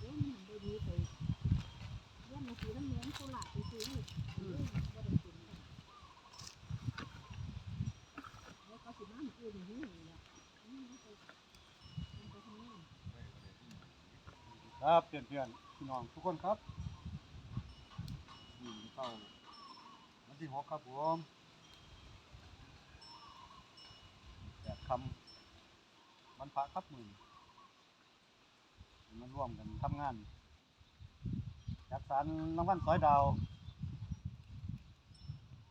เด้อมันได้มีไปเรียนหนังสือน้ำเลี้ยงโคราชไปซื้อนี่อืมบ่ได้กินกันแล้วก็สิมาหมื้ออื่นนี่ล่ะอืมมันไปมันไปทำงานครับเพื่อนเพื่อนๆพี่น้องทุกคนครับนี่เข้าวันที่หกครับผมแปดคำวันพระครับมือนี้ มันร่วมกันทำงานจัดสรรรางวัลสอยดาว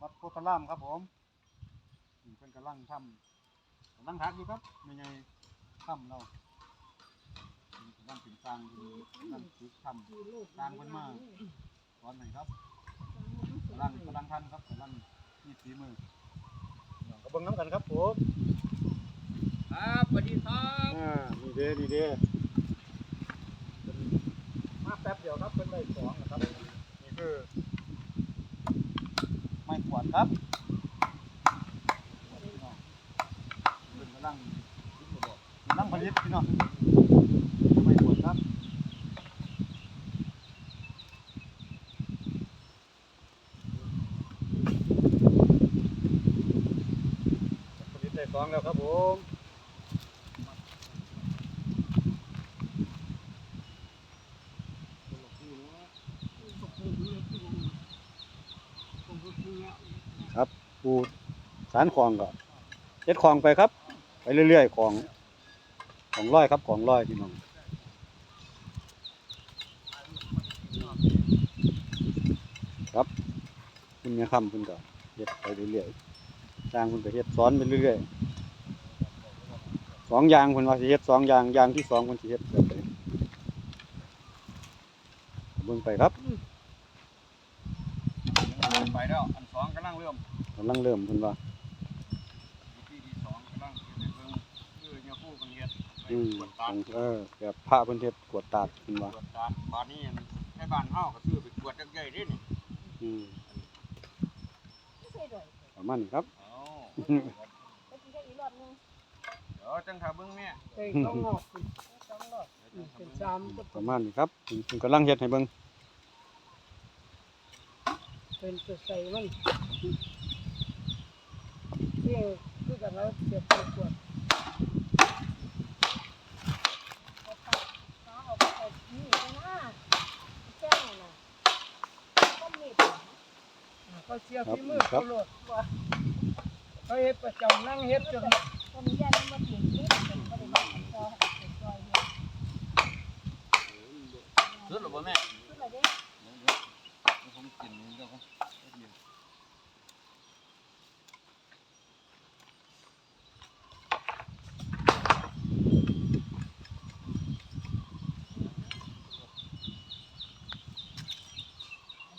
วัดโพธารามครับผมนี่เพิ่นกำลังทำกำลังทักอยู่ครับไม่ใช่ทำเรากำลังเป็นสร้างอยู่กำลังฝึกทำอยู่โลกตามกันมาสอนหน่อยครับตามกำกัลันงกำลังทันครับกำลังมีฝีมือก็เบิ่งน้ำกันครับผมครับสวัสดีครับอ่าดีเด้ดีเด้เป็น มาแป๊บเดียวครับเป็นได้สองนะครับนี่คือไม้ขวดครับพี่น้องเป็นกำลังกำลังผลิตพี่น้องไม้ขวดครับผลิตได้สองแล้วครับผม ปูสารคลองก็เจ็ดคลองไปครับ ไปเรื่อยๆของของร้อยครับของร้อยพี่น้องครับคุณเนี่ยคำคุณก็เฮ็ดไปเรื่อยๆสร้างคุณก็เฮ็ดสอนไปเรื่อยๆสองอย่างคุณว่าสิเฮ็ดสองอย่างอย่างที่สองคุณสิเฮ็ดแบบใดเบิ่งไปครับไปแล้วอันสองกำลังเริ่มำลังเริ่มคุณว่าวิธีที่สองกำลังเฮ็ดให้เบิ่งคือเนี่ยผู้คนเฮ็ดไปอืมกวดตาดเออแบบพระเพิ่นเฮ็ดกวดตาดคุณว่ากวดตาดบ้านนี้ให้บ้านเฮาก็ซื้อไปกวดจักใหญ่เด้นี่อืมไม่ใช่ด้วยประมาณนี้ครับเอ้าไปกินได้อีกรอบนึงเดี๋ยวจังถ้าเบิ่งแม่เอ้ยต้องงอกขึ้นสองรอบเดี๋ยวจังเป็นถ้าเบิ่งสามก็ประมาณนี้ครับเพิ่นเพิ่นกำลังเฮ็ดให้เบิ่งเป็นตัวใส่มันเที่ยงคือกัน แล้วเสียบตัวขวดฟ้าเอาไปเอานี่ไปนะแจ้งนะก็มีดเขาเสียฝีมือเขาโลดว่าเขาเฮ็ดประจำนั่งเฮ็ดจนก็มีแย่แล้วมาเปลี่ยนนิดเป็นบริบทของจอเป็นจอยเนี่ยสุดหรือบ่แม่ขึ้นมาดิเลยวเดี๋ยวผมกินเดี๋ยวผมเดี๋ยว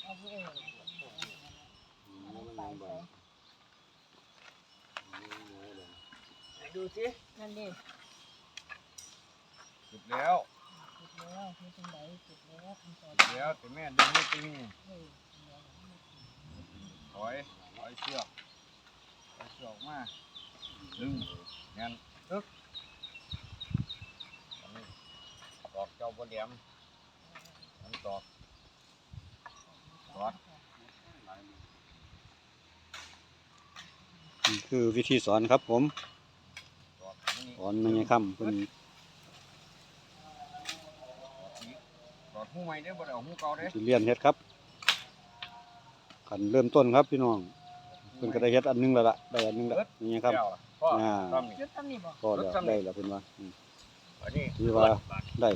เอาไปเองไปไป ดู สินั่นดิสุดแล้วสุดแล้วคือตรงไหนสุดแล้วทำต่อสุดแล้วแต่แม่ดึงไม่ตึงเฮ้ยถอยถอยเชือกถอยเชือกออกมาดึงงั้นตึ๊กอันนี้ตอกเจ้าบ่แหลมอันตอกตอดนี่คือวิธีสอนครับผมต อกนี่สอนไม่ใช่ค่ำเพิ่นตอดหูใหม่เด้อบ่ได้เอาหูเก่าเด้อสิเรียนเฮ็ดครับขันเริ่มต้นครับพี่น้องเพิ่นก็ได้เฮ็ดอันหนึงแล้วล่ะได้อันหนึงแล้วนี่ไงครับแก้วล่ะพ่ออ่าซ้ำนี่ยึดตำหนิบอกก็แล้วได้แล้วเพิ่นว่าอืมอันนี้ที่ว่าบาทได้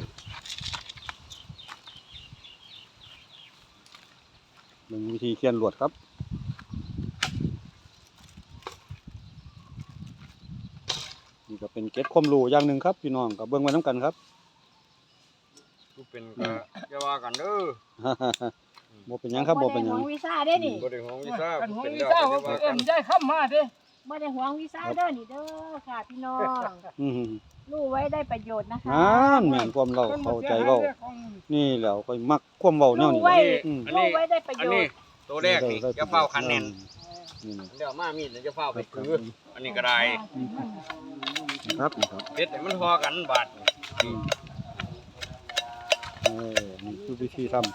เบิ่งวิธีเขียนลวดครับ นี่ก็เป็นเก็ดความรู้อย่างหนึ่งครับพี่น้องก็เบิ่งไว้น้ำกันครับ กูเป็นก็อย่าว่ากันเด้อบ่เป็นหยังครับบ่เป็นหยังไม่ได้หวงวีซ่าได้นี่บ่ได้ห่วงวีซ่ากันหัวเป็นวีแล้วซ่าก็เขาอย่าว่าเอิ้กันนได้เข้ามาเด้ไม่ได้หวงวีซ่าเด้อนี่เด้อค่ะพี่น้องอืมรู้ไว้ได้ประโยชน์นะคะอ่านแม่นความเราเข้าใจเว้านี่แหล้วค่อยมักความเว้าแนวนี้รู้ไว้ อืม อันรู้นี้ ไว้ได้ประอันโยนี้ชน์ตัวแรกนี่จะเฝ้าคันแน่นนี่นะเดี๋ยวมามีดจะเฝ้าไปคืออันนี้ก็ได้ ครับนี่ครับเฮ็ดให้มันพอกันบาทนี่เออนี่คือวิธีทำ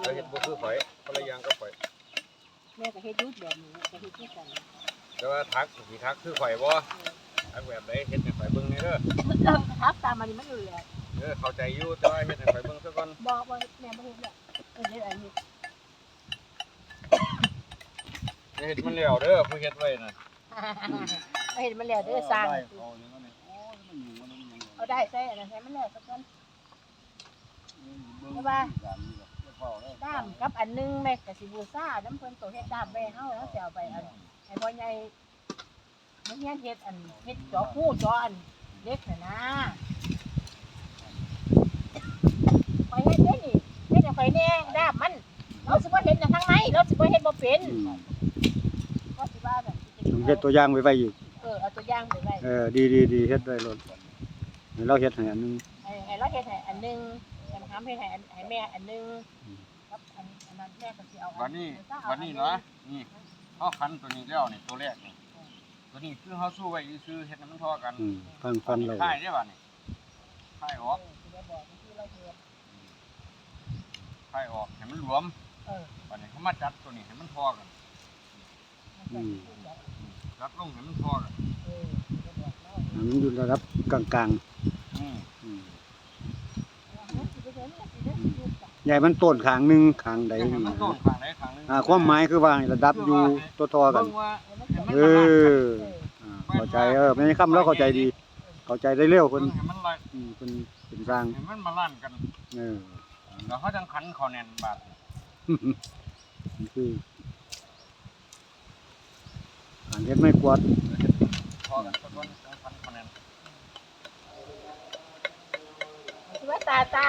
แล้วเฮ็ดบ่คือข่อยคนละอย่างก็ข่อย แม่ก็เฮ็ดอยุดแบบนี้ก็เฮ็ดคือกันแต่ว่าทักสิทักคือข่อยบ่ทักแบบใดเฮ็ดให้ข่อยเบิ่งแหน่เด้อเออครับตามมานี่มันอยู่แหละเออเข้าใจอยู่แต่ว่าเฮ็ดให้ข่อยเบิ่งซะก่อนบอกว่าแม่บ่เฮ็ดแล้วเออเฮ็ดอันนี้อย่าเฮ็ดมันแล้วเด้อผู้เฮ็ดไว้น่ะ เอาเฮ็ดมันแล้วเด้อสร้างได้เอาเนี่ยมันเนี่ยโอ้ยมันอยู่มันมันยังเอาได้ใส่อันนั้นให้มันแล้วสักก่อนเบิ่งแต่ว่าอย่างนี้แหละเรียกว่าเด้อด้ามกับอันหนึงแม่ก็สิบูชาน้ำเพิ่นตัวเฮ็ดด้ามไว้ให้เฮาแล้วสิเอาไปอันให้พ่อใหญ่มันเฮียนเฮ็ดอันเฮ็ดจอคู่จออันเล็กน่ะนะไปเฮ็ดเด้นี่เฮ็ดให้ข่อยแน่ด้ามมันเราสิบ่เฮ็ดในทางในเราสิบ่เฮ็ดบ่เป็นอืมก็สิ ว่าแบบต้องเฮ็ดตัวอย่างไว้ไว้อีกเออเอาตัวอย่างไปไว้เออดีดีดีเฮ็ดไว้โลดให้เราเฮ็ดให้อันหนึงให้ให้เราเฮ็ดให้อันหนึงให้มะขามเฮ็ดให้อันให้แม่อันหนึงอืมครับอันอันนั้นแม่ก็สิเอาวันนี้วันนี้นะนี่เฮาคันตัวนี้แล้วนี่ตัวแรกนี่ตัวนี้คือเฮาสู้ไว้ซื่อๆเฮ็ดให้มันเท่อกันอืมฟังฟันเราค่ายได้ป่ะนี่ค่ายออกเออสิได้บอกวิธีเราเฮ็ดค่ายออกให้มันรวมเออป่านนี้เขามาจัดตัวนี้ให้มันเท่อกันมัน จะขึ้นแบบจัดลงให้มันเท่อกันเออสิได้บอกเราอันมันอยู่ระดับกลางอืมๆอืมว่าเฮ็ดสิได้เฮ็ดเนี่ยสิได้อยู่จ้ะใหญ่มันต้นข้างหนึงข้างใดให้นี่มันนะต้นข้างใดข้างหนึงอ่าความหมายคือว่าให้ระดับอยู่ตัวทอๆกัน เบิ่งว่าเออมันจะเอออ่าเข้าใจเออไม่ใช่คำแล้วเข้าใจดี เข้าใจได้เร็วเพิ่เพิ่นนให้มันไล่อืมเพิ่นเป็นสร้างให้มันมาลั่นกัน เออ แล้วเขาจังขันเขาแน่นบาดนี่คือ อันเฮ็ดไม่กวาดพอกันคนจังขันเขาแน่นสิว่าตาตา